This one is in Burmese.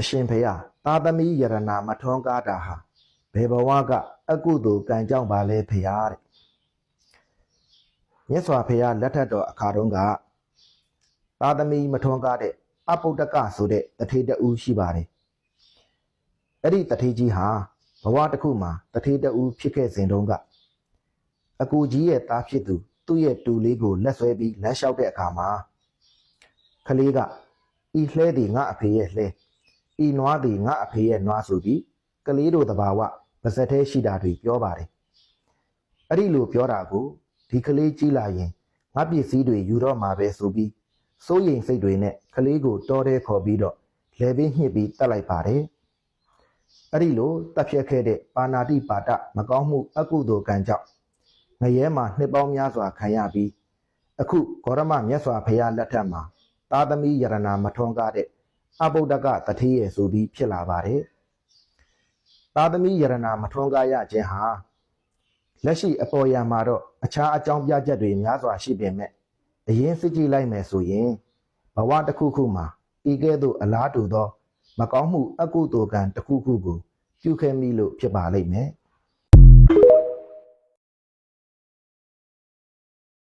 အရှင်ဖေယသာသမီယရနာမထွန်းကားတာဟာဘယ်ဘဝကအကုသိုလ်ကံကြောင့်ပါလဲဖေယတဲ့မြတ်စွာဘုရားလက်ထက်တော်အခါတုန်းကသာသမီမထွန်းကားတဲ့အပုဒ္ဒကဆိုတဲ့တထေတဦးရှိပါတယ်အဲ့ဒီတထေကြီးဟာဘဝတစ်ခုမှာတထေတဦးဖြစ်ခဲ့စဉ်တုန်းကအကူကြီးရဲ့သားဖြစ်သူသူ့ရဲ့တူလေးကိုလက်ဆွဲပြီးလမ်းလျှောက်တဲ့အခါမှာခလေးကဤလှဲသည်ငါအဖေရဲ့လှဲ ဤနွားသည်ငါအဖေရဲ့နွားဆိုပြီးကလေးတို့တဘာဝပါဇက်သေးရှိတာတွေပြောပါတယ်အဲ့ဒီလိုပြောတာကိုဒီကလေးကြီးလာရင်ငါပစ္စည်းတွေယူတော့မှာပဲဆိုပြီးစိုးရိမ်စိတ်တွေနဲ့ကလေးကိုတောထဲခေါ်ပြီးတော့လဲပေးညှစ်ပြီးတတ်လိုက်ပါတယ်အဲ့ဒီလိုတပ်ဖြတ်ခဲ့တဲ့ပါဏာတိပါဒမကောင်းမှုအကုသိုလ်ကံကြောင့်ငရဲမှာနှစ်ပေါင်းများစွာခံရပြီးအခုဂေါရမမြတ်စွာဘုရားလက်ထက်မှာသာသမီယရနာမထွန်းကားတဲ့ အဘုဒ္ဓကတထေးရဲ့ဆိုပြီးဖြစ်လာပါတယ်။သာသမီယရနာမထွန်းကားရခြင်းဟာလက်ရှိအပေါ်ယံမှာတော့အခြားအကြောင်းပြချက်တွေများစွာရှိပေမဲ့အရင်စစ်ကြည့်လိုက်မယ်ဆိုရင်ဘဝတစ်ခုခုမှာဤကဲ့သို့အလားတူသော မကောင်းမှုအကုသိုလ်ကံတစ်ခုခုကိုပြုခဲ့မိလို့ဖြစ်ပါလိမ့်မယ်။